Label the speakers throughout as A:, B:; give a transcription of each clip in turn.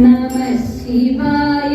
A: നമ ശിവായ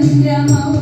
A: прямо